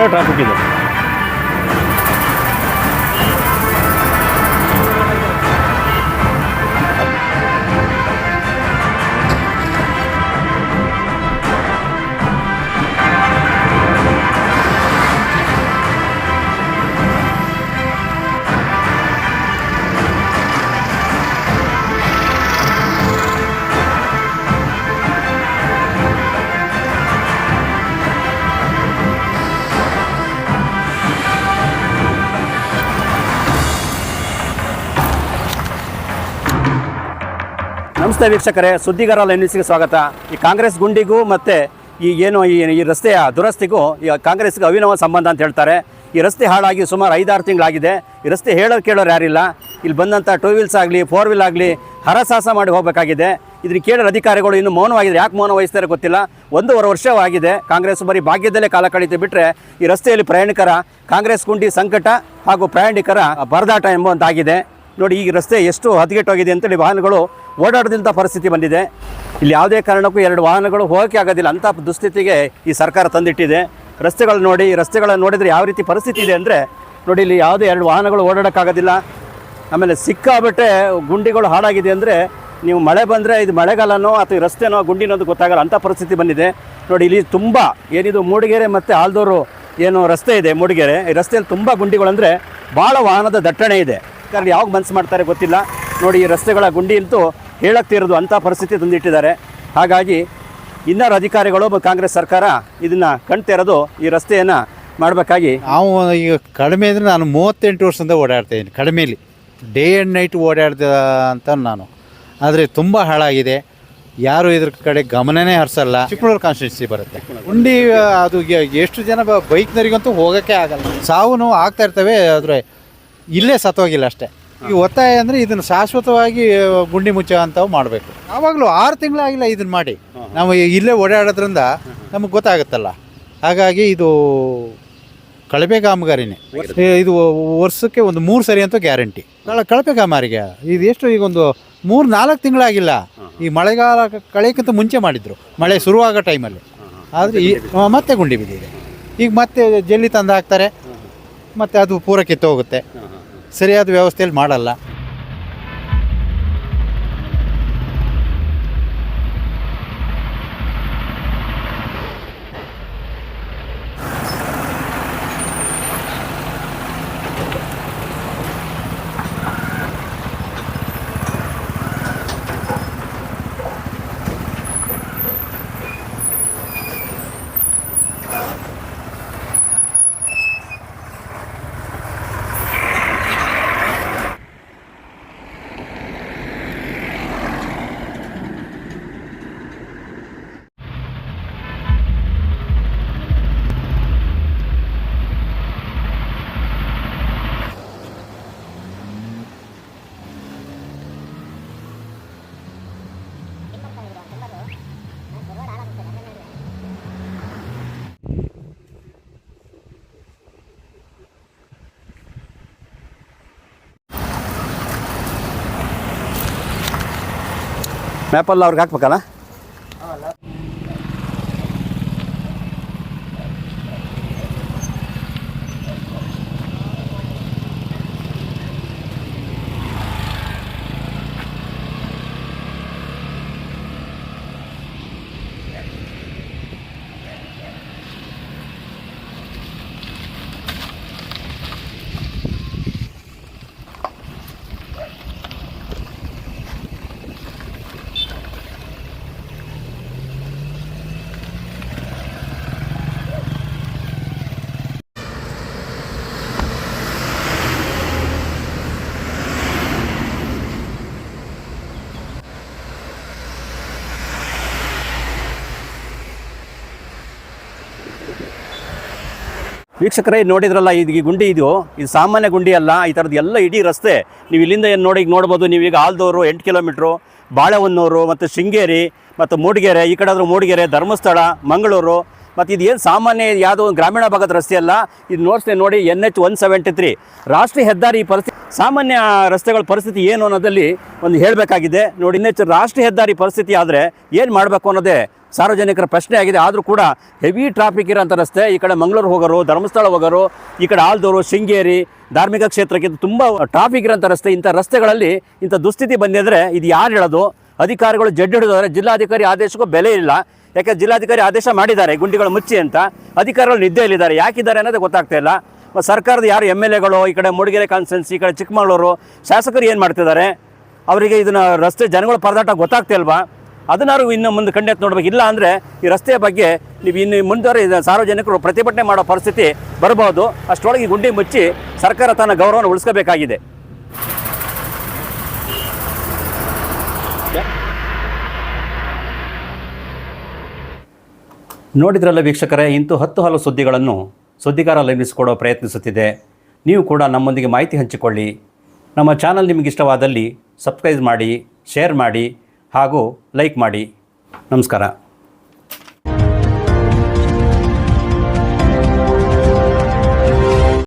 ಭಾಳ ಟ್ರಾಫಿಕ್ ಇದೆ ನಮಸ್ತೆ ವೀಕ್ಷಕರೇ ಸುದ್ದಿಗಾರ ನ್ಯೂಸ್ಗೆ ಸ್ವಾಗತ. ಈ ಕಾಂಗ್ರೆಸ್ ಗುಂಡಿಗೂ ಮತ್ತು ಈ ಏನು ಈ ರಸ್ತೆಯ ದುರಸ್ತಿಗೂ ಈ ಕಾಂಗ್ರೆಸ್ಗೆ ಅವಿನವ ಸಂಬಂಧ ಅಂತ ಹೇಳ್ತಾರೆ. ಈ ರಸ್ತೆ ಹಾಳಾಗಿ ಸುಮಾರು ಐದಾರು ತಿಂಗಳಾಗಿದೆ. ಈ ರಸ್ತೆ ಹೇಳೋರು ಕೇಳೋರು ಯಾರಿಲ್ಲ. ಇಲ್ಲಿ ಬಂದಂಥ ಟೂ ವೀಲ್ಸ್ ಆಗಲಿ ಫೋರ್ ವೀಲ್ ಆಗಲಿ ಹರಸಾಹಸ ಮಾಡಿ ಹೋಗಬೇಕಾಗಿದೆ. ಇದನ್ನ ಕೇಳೋ ಅಧಿಕಾರಿಗಳು ಇನ್ನು ಮೌನವಾಗಿದೆ. ಯಾಕೆ ಮೌನ ವಹಿಸ್ತಾರೆ ಗೊತ್ತಿಲ್ಲ. ಒಂದೂವರೆ ವರ್ಷವಾಗಿದೆ. ಕಾಂಗ್ರೆಸ್ ಬರೀ ಭಾಗ್ಯದಲ್ಲೇ ಕಾಲ ಕಳೀತು ಬಿಟ್ಟರೆ ಈ ರಸ್ತೆಯಲ್ಲಿ ಪ್ರಯಾಣಿಕರ, ಕಾಂಗ್ರೆಸ್ ಗುಂಡಿ ಸಂಕಟ ಹಾಗೂ ಪ್ರಯಾಣಿಕರ ಪರದಾಟ ಎಂಬುವಂತಾಗಿದೆ. ನೋಡಿ ಈ ರಸ್ತೆ ಎಷ್ಟು ಹದಗೆಟ್ಟೋಗಿದೆ ಅಂತೇಳಿ ವಾಹನಗಳು ಓಡಾಡದಂಥ ಪರಿಸ್ಥಿತಿ ಬಂದಿದೆ. ಇಲ್ಲಿ ಯಾವುದೇ ಕಾರಣಕ್ಕೂ ಎರಡು ವಾಹನಗಳು ಹೋಗೋಕೆ ಆಗೋದಿಲ್ಲ. ಅಂಥ ದುಸ್ಥಿತಿಗೆ ಈ ಸರ್ಕಾರ ತಂದಿಟ್ಟಿದೆ. ರಸ್ತೆಗಳು ನೋಡಿ, ರಸ್ತೆಗಳನ್ನು ನೋಡಿದರೆ ಯಾವ ರೀತಿ ಪರಿಸ್ಥಿತಿ ಇದೆ ಅಂದರೆ, ನೋಡಿ, ಇಲ್ಲಿ ಯಾವುದೇ ಎರಡು ವಾಹನಗಳು ಓಡಾಡೋಕ್ಕಾಗೋದಿಲ್ಲ. ಆಮೇಲೆ ಸಿಕ್ಕಾಬಿಟ್ಟೆ ಗುಂಡಿಗಳು ಹಾಳಾಗಿದೆ ಅಂದರೆ, ನೀವು ಮಳೆ ಬಂದರೆ ಇದು ಮಳೆಗಾಲನೋ ಅಥವಾ ರಸ್ತೆನೋ ಗುಂಡಿನೋ ಅಂತ ಗೊತ್ತಾಗಲ್ಲ. ಅಂಥ ಪರಿಸ್ಥಿತಿ ಬಂದಿದೆ. ನೋಡಿ, ಇಲ್ಲಿ ತುಂಬ ಏನಿದು ಮೂಡಿಗೆರೆ ಮತ್ತು ಆಲ್ದೂರು ಏನು ರಸ್ತೆ ಇದೆ ಮೂಡಿಗೆರೆ. ಈ ರಸ್ತೆಯಲ್ಲಿ ತುಂಬ ಗುಂಡಿಗಳಂದರೆ ಭಾಳ ವಾಹನದ ದಟ್ಟಣೆ ಇದೆ. ಕಾರಣ ಯಾವಾಗ ಮನಸ್ಸು ಮಾಡ್ತಾರೆ ಗೊತ್ತಿಲ್ಲ. ನೋಡಿ, ಈ ರಸ್ತೆಗಳ ಗುಂಡಿ ಅಂತೂ ಹೇಳಕ್ತಿರೋದು ಅಂಥ ಪರಿಸ್ಥಿತಿ ತಂದಿಟ್ಟಿದ್ದಾರೆ. ಹಾಗಾಗಿ ಇನ್ನಾರು ಅಧಿಕಾರಿಗಳು ಕಾಂಗ್ರೆಸ್ ಸರ್ಕಾರ ಇದನ್ನು ಕಣ್ತೆರೆದು ಈ ರಸ್ತೆಯನ್ನು ಮಾಡಬೇಕಾಗಿ ನಾವು ಈಗ ಕಡಿಮೆ ಅಂದರೆ ನಾನು ಮೂವತ್ತೆಂಟು ವರ್ಷದಿಂದ ಓಡಾಡ್ತಾ ಇದ್ದೀನಿ, ಕಡಿಮೆಲಿ. ಡೇ ಆ್ಯಂಡ್ ನೈಟ್ ಓಡಾಡ್ದ ಅಂತ ನಾನು. ಆದರೆ ತುಂಬ ಹಾಳಾಗಿದೆ. ಯಾರು ಇದ್ರ ಕಡೆ ಗಮನನೇ ಹರಿಸಲ್ಲ. ಚಿಕ್ಕಮಗಳೂರು ಕಾನ್ಸ್ಟಿಟ್ಯೂನ್ಸಿ ಬರುತ್ತೆ. ಗುಂಡಿ, ಅದು ಎಷ್ಟು ಜನ ಬೈಕ್ನವರಿಗಂತೂ ಹೋಗೋಕ್ಕೆ ಆಗಲ್ಲ. ಸಾವು ಆಗ್ತಾ ಇರ್ತವೆ, ಆದರೆ ಇಲ್ಲೇ ಸತ್ತೋಗಿಲ್ಲ ಅಷ್ಟೇ. ಈ ಒತ್ತಾಯ ಅಂದರೆ ಇದನ್ನು ಶಾಶ್ವತವಾಗಿ ಗುಂಡಿ ಮುಚ್ಚೋ ಅಂಥವು ಮಾಡಬೇಕು. ಯಾವಾಗಲೂ ಆರು ತಿಂಗಳಾಗಿಲ್ಲ ಇದನ್ನು ಮಾಡಿ. ನಾವು ಇಲ್ಲೇ ಓಡಾಡೋದ್ರಿಂದ ನಮಗೆ ಗೊತ್ತಾಗುತ್ತಲ್ಲ. ಹಾಗಾಗಿ ಇದು ಕಳಪೆ ಕಾಮಗಾರಿನೇ ಇದು ವರ್ಷಕ್ಕೆ ಒಂದು ಮೂರು ಸರಿ ಅಂತ ಗ್ಯಾರಂಟಿ. ಕಳ ಕಳಪೆ ಕಾಮಗಾರಿಗೆ ಇದು ಎಷ್ಟು ಈಗ ಒಂದು ಮೂರು ನಾಲ್ಕು ತಿಂಗಳಾಗಿಲ್ಲ. ಈ ಮಳೆಗಾಲ ಕಳೆಯಕ್ಕಿಂತ ಮುಂಚೆ ಮಾಡಿದ್ರು. ಮಳೆ ಶುರುವಾಗೋ ಟೈಮಲ್ಲಿ. ಆದರೆ ಈ ಮತ್ತೆ ಗುಂಡಿ ಬಿದ್ದಿದೆ. ಈಗ ಮತ್ತೆ ಜಲ್ಲಿ ತಂದು ಹಾಕ್ತಾರೆ. ಮತ್ತೆ ಅದು ಪೂರ ಕಿತ್ತು ಹೋಗುತ್ತೆ ಸರಿಯಾದ ವ್ಯವಸ್ಥೆಯಲ್ಲಿ ಮಾಡಲ್ಲ. ಮ್ಯಾಪಲ್ಲಿ ಅವ್ರಿಗೆ ಹಾಕ್ಬೇಕಲ್ಲ? ವೀಕ್ಷಕರೇ ನೋಡಿದ್ರಲ್ಲ, ಇದು ಈ ಗುಂಡಿ ಇದು. ಇದು ಸಾಮಾನ್ಯ ಗುಂಡಿ ಅಲ್ಲ, ಈ ಥರದ್ದು ಎಲ್ಲ ಇಡೀ ರಸ್ತೆ. ನೀವು ಇಲ್ಲಿಂದ ಏನು ನೋಡಿ ಈಗ ನೋಡ್ಬೋದು ನೀವೀಗ ಆಲ್ದೋರು ಎಂಟು ಕಿಲೋಮೀಟ್ರು, ಬಾಳೆಹೊನ್ನೂರು, ಮತ್ತು ಶೃಂಗೇರಿ, ಮತ್ತು ಮೂಡಿಗೆರೆ, ಈ ಕಡೆ ಆದರೂ ಮೂಡಿಗೆರೆ, ಧರ್ಮಸ್ಥಳ, ಮಂಗಳೂರು ಮತ್ತು ಇದು ಏನು ಸಾಮಾನ್ಯ ಯಾವುದೋ ಒಂದು ಗ್ರಾಮೀಣ ಭಾಗದ ರಸ್ತೆ ಅಲ್ಲ. ಇದು ನೋಡ್ತೇನೆ ನೋಡಿ N H one seventy three ರಾಷ್ಟ್ರೀಯ ಹೆದ್ದಾರಿ ಪರಿಸ್ಥಿತಿ ಸಾಮಾನ್ಯ ರಸ್ತೆಗಳ ಪರಿಸ್ಥಿತಿ ಏನು ಅನ್ನೋದಲ್ಲಿ ಒಂದು ಹೇಳಬೇಕಾಗಿದೆ. ನೋಡಿ ಎನ್ ಎಚ್ ರಾಷ್ಟ್ರೀಯ ಹೆದ್ದಾರಿ ಪರಿಸ್ಥಿತಿ ಆದರೆ ಏನು ಮಾಡಬೇಕು ಅನ್ನೋದೇ ಸಾರ್ವಜನಿಕರ ಪ್ರಶ್ನೆ ಆಗಿದೆ. ಆದರೂ ಕೂಡ ಹೆವಿ ಟ್ರಾಫಿಕ್ ಇರೋಂಥ ರಸ್ತೆ, ಈ ಕಡೆ ಮಂಗಳೂರು ಹೋಗೋರು, ಧರ್ಮಸ್ಥಳ ಹೋಗೋರು, ಈ ಕಡೆ ಆಲ್ದೂರು, ಶೃಂಗೇರಿ, ಧಾರ್ಮಿಕ ಕ್ಷೇತ್ರಕ್ಕಿಂತ ತುಂಬ ಟ್ರಾಫಿಕ್ ಇರೋಂಥ ರಸ್ತೆ, ಇಂಥ ರಸ್ತೆಗಳಲ್ಲಿ ಇಂಥ ದುಸ್ಥಿತಿ ಬಂದಿದ್ರೆ ಇದು ಯಾರು ಹೇಳೋದು? ಅಧಿಕಾರಿಗಳು ಜಡ್ಡು ಹಿಡಿದವರೆ, ಜಿಲ್ಲಾಧಿಕಾರಿ ಆದೇಶಕ್ಕೂ ಬೆಲೆ ಇಲ್ಲ. ಯಾಕೆ ಜಿಲ್ಲಾಧಿಕಾರಿ ಆದೇಶ ಮಾಡಿದ್ದಾರೆ, ಗುಂಡಿಗಳು ಮುಚ್ಚಿ ಅಂತ. ಅಧಿಕಾರಿಗಳು ನಿದ್ದೆಯಲ್ಲಿದ್ದಾರೆ ಯಾಕಿದ್ದಾರೆ ಅನ್ನೋದು ಗೊತ್ತಾಗ್ತಾ ಇಲ್ಲ. ಸರ್ಕಾರದ ಯಾರು ಎಂ ಎಲ್ ಎಗಳು, ಈ ಕಡೆ ಮೂಡಿಗೆರೆ ಕಾನ್ಸ್ಟೆನ್ಸಿ ಈ ಕಡೆ ಚಿಕ್ಕಮಗಳೂರು, ಶಾಸಕರು ಏನು ಮಾಡ್ತಿದ್ದಾರೆ? ಅವರಿಗೆ ಇದನ್ನು ರಸ್ತೆ ಜನಗಳ ಪರದಾಟ ಗೊತ್ತಾಗ್ತಾ ಇಲ್ವಾ? ಅದನ್ನಾರು ಇನ್ನು ಮುಂದೆ ಕಂಡೆತ್ತು ನೋಡ್ಬೇಕು. ಇಲ್ಲ ಅಂದರೆ ಈ ರಸ್ತೆಯ ಬಗ್ಗೆ ನೀವು ಇನ್ನು ಮುಂದುವರೆ ಸಾರ್ವಜನಿಕರು ಪ್ರತಿಭಟನೆ ಮಾಡೋ ಪರಿಸ್ಥಿತಿ ಬರಬಹುದು. ಅಷ್ಟರೊಳಗೆ ಗುಂಡಿ ಮುಚ್ಚಿ ಸರ್ಕಾರ ತನ್ನ ಗೌರವನ ಉಳಿಸ್ಕೋಬೇಕಾಗಿದೆ. ನೋಡಿದ್ರಲ್ಲ ವೀಕ್ಷಕರೇ, ಇಂತು ಹತ್ತು ಹಲವು ಸುದ್ದಿಗಳನ್ನು ಸುದ್ದಿಗಾರ ಲಭಿಸಿಕೊಡೋ ಪ್ರಯತ್ನಿಸುತ್ತಿದೆ. ನೀವು ಕೂಡ ನಮ್ಮೊಂದಿಗೆ ಮಾಹಿತಿ ಹಂಚಿಕೊಳ್ಳಿ. ನಮ್ಮ ಚಾನಲ್ ನಿಮಗೆ ಇಷ್ಟವಾದಲ್ಲಿ ಸಬ್ಸ್ಕ್ರೈಬ್ ಮಾಡಿ, ಶೇರ್ ಮಾಡಿ ಹಾಗೂ ಲೈಕ್ ಮಾಡಿ. ನಮಸ್ಕಾರ.